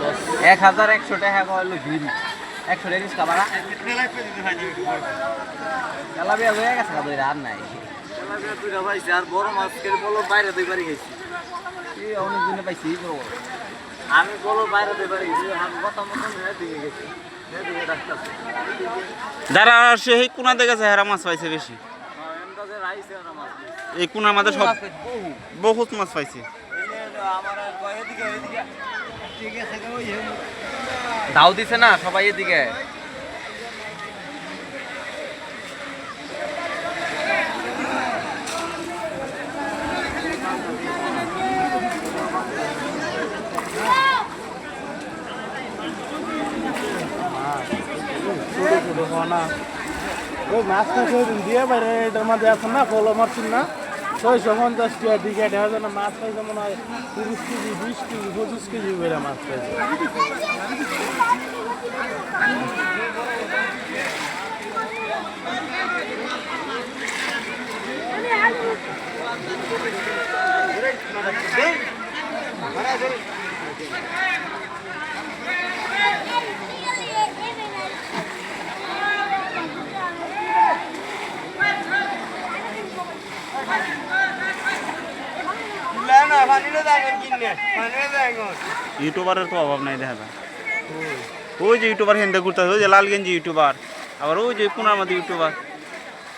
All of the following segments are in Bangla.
লস এক হাজার একশো টাকা কইলো ভিড়। একশো টাকা তেলাপিয়া হয়ে গেছে আর নাই আর বড় মাছ কেটে বলো বাইরে দুইবারই গেছি এই অনেক দিনে পাইছি বড়। আমি বলো বাইরে দুইবারই গেছি আমি কথা মতন দিকে গেছি এদিকে যারা সেই কোনাতে গেছে হেরা মাছ। পাইছে বেশি হ্যাঁ। এই মাঝে সব বহুত মাছ পাইছে। দাও দিছে না সবাই এদিকে। মাছটা সেদিন দিয়ে বাইরে এটার মধ্যে আছে না কলো মারছেন না ছয়শো পঞ্চাশ টাকা দিকে দেখা যায় না মাছ পাইছে মনে হয় তিরিশ কেজি, বিশ কেজি, পঁচিশ কেজি বেড়ে মাছ পাইছে পানিলে ইউটিউবারের তো অভাব নাই দেখা যায় ওই যে ইউটিউবার হেন্দে ঘুরতে ওই যে লালগঞ্জি ইউটিউবার আবার ওই যে কোনার মধ্যে ইউটিউবার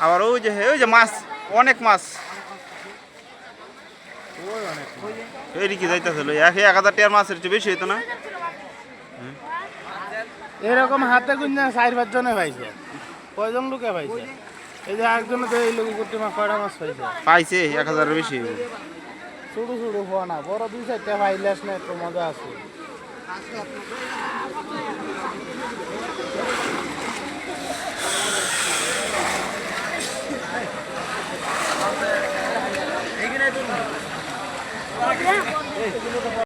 আবার ওই যে ওই যে মাছ অনেক মাছ। এদিকে যাইতেছিল এক এক হাজার টাকার মাছের চেয়ে বেশি হইতো না? এরকম হাতে গুঞ্জা চার পাঁচ জনে পাইছে। কয়জন লোকে পাইছে? এই যে একজনে তো এই লোক করতে মা কয়টা মাছ পাইছে? পাইছে এক হাজারের বেশি। ছোটো ছোটো হওয়া না বড় দুই চারটা পাইলাস না একটু মজা আছে।